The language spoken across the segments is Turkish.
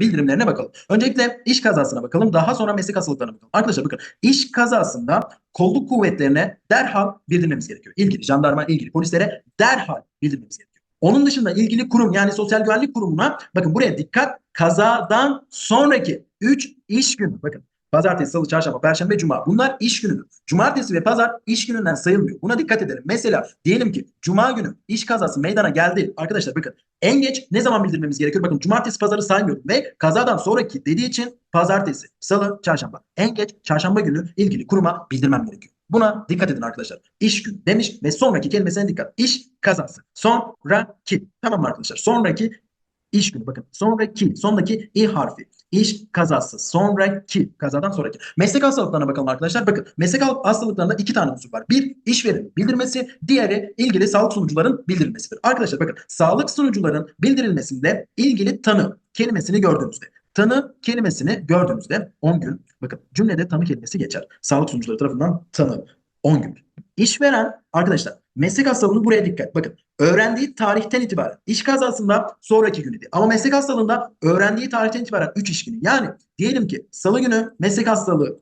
bildirimlerine bakalım. Öncelikle iş kazasına bakalım. Daha sonra meslek hastalıklarına bakalım. Arkadaşlar bakın iş kazasında kolluk kuvvetlerine derhal bildirmemiz gerekiyor. İlgili jandarma, ilgili polislere derhal bildirmemiz gerekiyor. Onun dışında ilgili kurum yani Sosyal Güvenlik Kurumu'na bakın buraya dikkat kazadan sonraki 3 iş günü. Bakın pazartesi, salı, çarşamba, perşembe, cuma bunlar iş günüdür. Cumartesi ve pazar iş gününden sayılmıyor. Buna dikkat edelim. Mesela diyelim ki cuma günü iş kazası meydana geldi. Arkadaşlar bakın en geç ne zaman bildirmemiz gerekiyor? Bakın cumartesi, pazarı saymıyorum ve kazadan sonraki dediği için pazartesi, salı, çarşamba. En geç çarşamba günü ilgili kuruma bildirmem gerekiyor. Buna dikkat edin arkadaşlar. İş günü demiş ve sonraki kelimesine dikkat. İş kazası. Sonraki. Tamam arkadaşlar? Sonraki iş günü. Bakın sonraki. Sondaki i harfi. İş kazası. Sonraki. Kazadan sonraki. Meslek hastalıklarına bakalım arkadaşlar. Bakın meslek hastalıklarında iki tane unsur var. Bir işverenin bildirmesi. Diğeri ilgili sağlık sunucuların bildirilmesidir. Arkadaşlar bakın sağlık sunucuların bildirilmesinde ilgili tanı kelimesini gördüğünüzde Tanı kelimesini gördüğünüzde 10 gün. Bakın cümlede tanı kelimesi geçer. Sağlık sunucuları tarafından tanı 10 gün. İşveren arkadaşlar meslek hastalığını buraya dikkat. Bakın öğrendiği tarihten itibaren iş kazasında sonraki günüydü. Ama meslek hastalığında öğrendiği tarihten itibaren 3 iş günü. Yani diyelim ki salı günü meslek hastalığı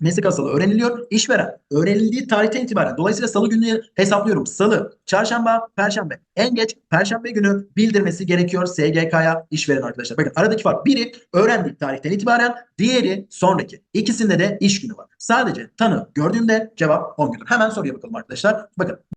meslek hastalığı öğreniliyor. İşveren öğrenildiği tarihten itibaren dolayısıyla salı günü hesaplıyorum. Salı, çarşamba, perşembe. En geç perşembe günü bildirmesi gerekiyor SGK'ya işveren arkadaşlar. Bakın aradaki fark biri öğrendiği tarihten itibaren diğeri sonraki. İkisinde de iş günü var. Sadece tanı gördüğünde cevap 10 gündür. Hemen soruya bakalım arkadaşlar. Bakın